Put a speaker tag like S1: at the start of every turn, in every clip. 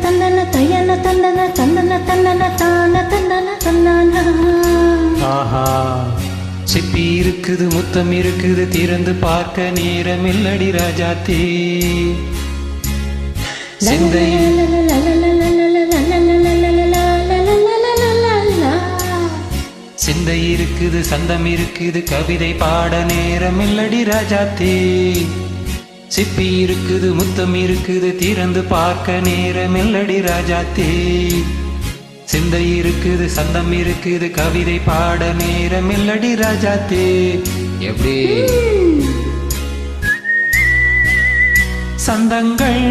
S1: தந்தன தையன தந்தன தந்தன தந்தன தான தந்தன தந்தானா.
S2: ஆஹா. சிப்பி இருக்குது முத்தம் இருக்குது திறந்து பார்க்க நேரம் இல்லடி ராஜாத்தே. சிந்தையில் சிந்தை இருக்குது சந்தம் இருக்குது கவிதை பாட நேரம் இல்லடி ராஜாத்தே. சிப்பி இருக்குது முத்தம் இருக்குது திறந்து பார்க்க நேரம் இல்லடி ராஜாத்தே. சிந்தை இருக்குது சந்தம் இருக்குது கவிதை பாட நேரம் இல்லடி ராஜாத்தே. எப்படி? சந்தங்கள்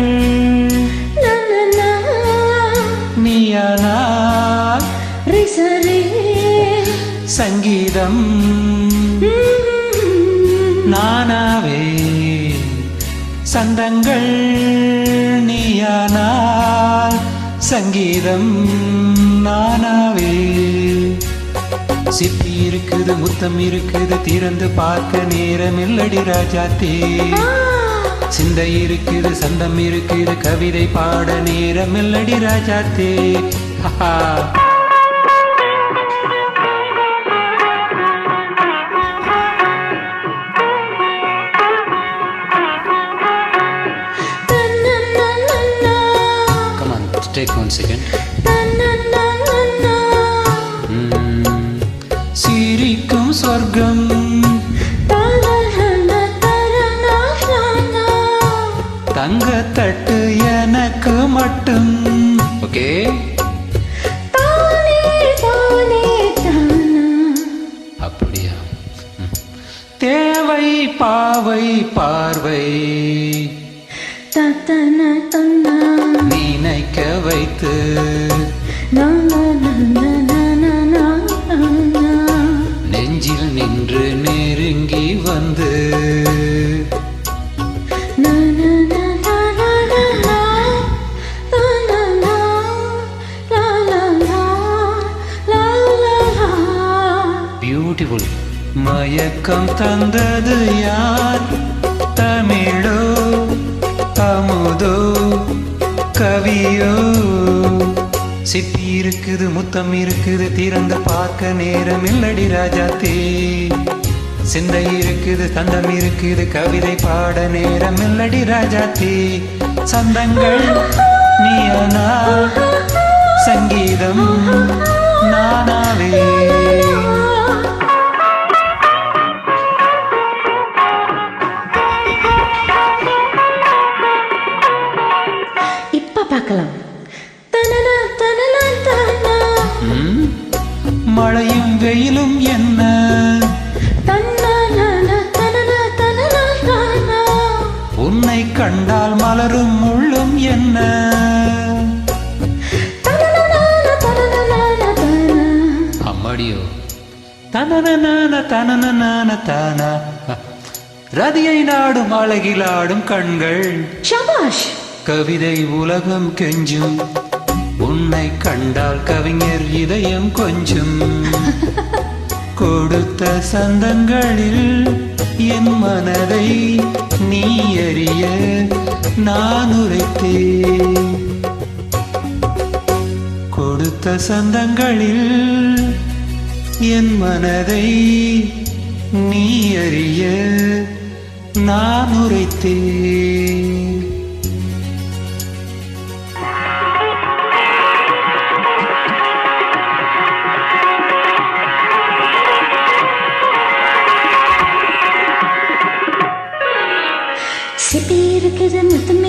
S2: நீயானால் சங்கீதம் நானாவே சந்தங்கள் நீயானால் சங்கீதம் நானாவே. சிப்பி இருக்குது முத்தம் இருக்குது திறந்து பார்க்க நேரம் இல்லடி ராஜாத்தே சிந்தை இருக்குது சந்தம் இருக்குது கவிதை பாட நேரம் இல்லடி ராஜாத்தே. ஹஹா. On, take one second. சிரிக்கும் சொர்க்கம் தங்க தட்டு எனக்கு மட்டும் ஓகே அப்படியா. தேவை பாவை பார்வை நினைக்க வைத்து. நெஞ்சில் நின்று நெருங்கி வந்து. பியூட்டிஃபுல் மயக்கம் தந்தது யார்? தமிழோ அமுதோ கவியோ? சிப்பி இருக்குது முத்தம் இருக்குது திறந்து பார்க்க நேரம் இல்லடி ராஜாத்தே. சிந்தை இருக்குது தந்தம் இருக்குது கவிதை பாட நேரம் இல்லடி ராஜாத்தே. சந்தங்கள் நீயனா? சங்கீதம் நானாவே. மழையும் வெயிலும் என்ன? உன்னை கண்டால் மலரும் முள்ளும் என்ன? அம்மாடியோ. தனன தனன தானா. ரதியை நாடும் அழகிலாடும் கண்கள்.
S1: ஷபாஷ்.
S2: கவிதை உலகம் கெஞ்சும். உன்னை கண்டால் கவிஞர் இதயம் கொஞ்சம். கொடுத்த சந்தங்களில் என் மனதை நீ அறிய நான் உரைத்தேன். கொடுத்த சந்தங்களில் என் மனதை நீ அறிய நான் உரைத்தேன்.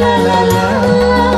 S2: la la la.